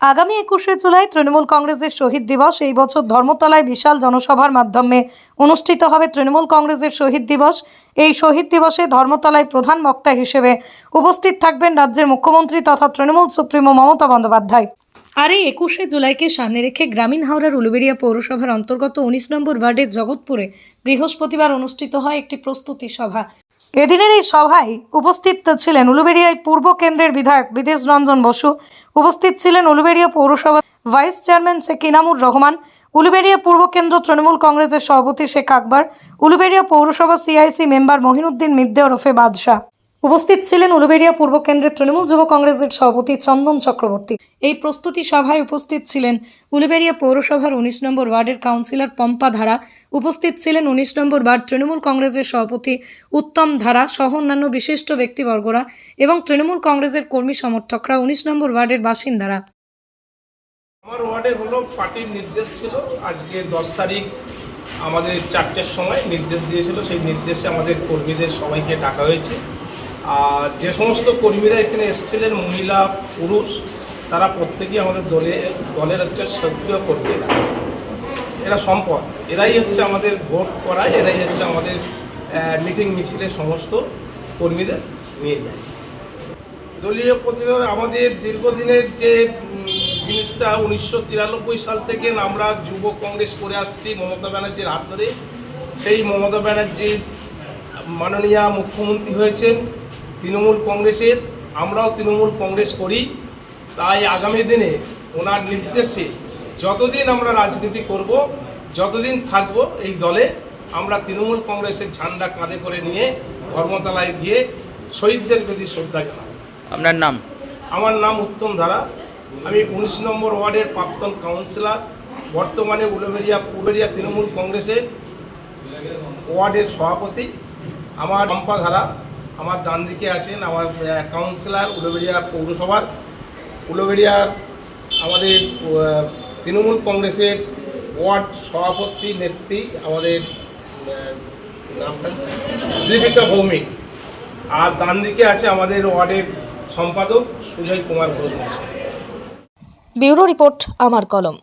আগামী একুশে জুলাই তৃণমূল কংগ্রেসের শহীদ দিবস। এই বছর ধর্মতলায় বিশাল জনসভার মাধ্যমে অনুষ্ঠিত হবে তৃণমূল কংগ্রেসের শহীদ দিবস। এই শহীদ দিবসে ধর্মতলায় প্রধান বক্তা হিসেবে উপস্থিত থাকবেন রাজ্যের মুখ্যমন্ত্রী তথা তৃণমূল সুপ্রিমো মমতা বন্দ্যোপাধ্যায়। আর এই একুশে জুলাইকে সামনে রেখে গ্রামীণ হাওড়ার উলুবেড়িয়া পৌরসভার অন্তর্গত উনিশ নম্বর ওয়ার্ডের জগৎপুরে বৃহস্পতিবার অনুষ্ঠিত হয় একটি প্রস্তুতি সভা। এদিনের এই সভায় উপস্থিত ছিলেন উলুবেড়িয়ায় পূর্ব কেন্দ্রের বিধায়ক বিদেশ রঞ্জন বসু, উপস্থিত ছিলেন উলুবেড়িয়া পৌরসভা ভাইস চেয়ারম্যান শেখ ইনামুর রহমান, উলুবেড়িয়া পূর্ব কেন্দ্র তৃণমূল কংগ্রেসের সভাপতি শেখ আকবর, উলুবেড়িয়া পৌরসভা সিআইসি মেম্বার মহিনুদ্দিন মিদ্দে ওরফে বাদশাহ। উপস্থিত ছিলেন উলুবেড়িয়া পূর্ব কেন্দ্রের তৃণমূল যুব কংগ্রেসের সভাপতি চন্দন চক্রবর্তী। এই প্রস্তুতি সভায় উপস্থিত ছিলেন উলুবেড়িয়া পৌরসভার উনিশ নম্বর ওয়ার্ডের কাউন্সিলর পম্পা ধারা, উপস্থিত ছিলেন উনিশ নম্বর ওয়ার্ড তৃণমূল কংগ্রেসের সভাপতি উত্তম ধারা সহ অন্যান্য বিশিষ্ট ব্যক্তিবর্গরা এবং তৃণমূল কংগ্রেসের কর্মী সমর্থকরা উনিশ নম্বর ওয়ার্ডের বাসিন্দারা। আমার ওয়ার্ডে হলো পার্টির নির্দেশ ছিল, আজকে দশ তারিখ আমাদের চারটের সময় নির্দেশ দিয়েছিল, সেই নির্দেশে আমাদের কর্মীদের সবাইকে ডাকা হয়েছে। আর যে সমস্ত কর্মীরা এখানে এসেছিলেন, মহিলা, পুরুষ, তারা প্রত্যেকেই আমাদের দলে, দলের হচ্ছে সক্রিয় কর্মীরা। এরা সম্পদ। এরাই হচ্ছে আমাদের ভোট করায়, এরাই হচ্ছে আমাদের মিটিং মিছিলে সমস্ত কর্মীদের নিয়ে যায়। দলীয় প্রতিনিধি আমাদের দীর্ঘদিনের যে জিনিসটা উনিশশো তিরানব্বই সাল থেকে আমরা যুব কংগ্রেস করে আসছি মমতা ব্যানার্জির হাত ধরে। সেই মমতা ব্যানার্জি মাননীয় মুখ্যমন্ত্রী হয়েছেন। তৃণমূল কংগ্রেসের আমরাও তৃণমূল কংগ্রেস করি। তাই আগামী দিনে ওনার নির্দেশে যতদিন আমরা রাজনীতি করব যতদিন থাকব এই দলে আমরা তৃণমূল কংগ্রেসের ঝান্ডা কাঁধে করে নিয়ে ধর্মতলায় গিয়ে শহীদদের প্রতি শ্রদ্ধা জানাব। আপনার নাম? আমার নাম উত্তম ধারা। আমি উনিশ নম্বর ওয়ার্ডের প্রাক্তন কাউন্সিলর বর্তমানে উলুবেড়িয়া পুবেরিয়া তৃণমূল কংগ্রেসের ওয়ার্ডের সভাপতি। আমার চম্পা ধারা। আমার ডান দিকে আছেন আমার কাউন্সিলর উলুবেড়িয়া পৌরসভার। উলুবেড়িয়ার আমাদের তৃণমূল কংগ্রেসের ওয়ার্ড সভাপতি, নেত্রী, আমাদের নামটা? দীপিকা ভৌমিক। আর ডান দিকে আছে আমাদের ওয়ার্ডের সম্পাদক সুজয় কুমার ঘোষ মহাশয়। ব্যুরো রিপোর্ট, আমার কলম।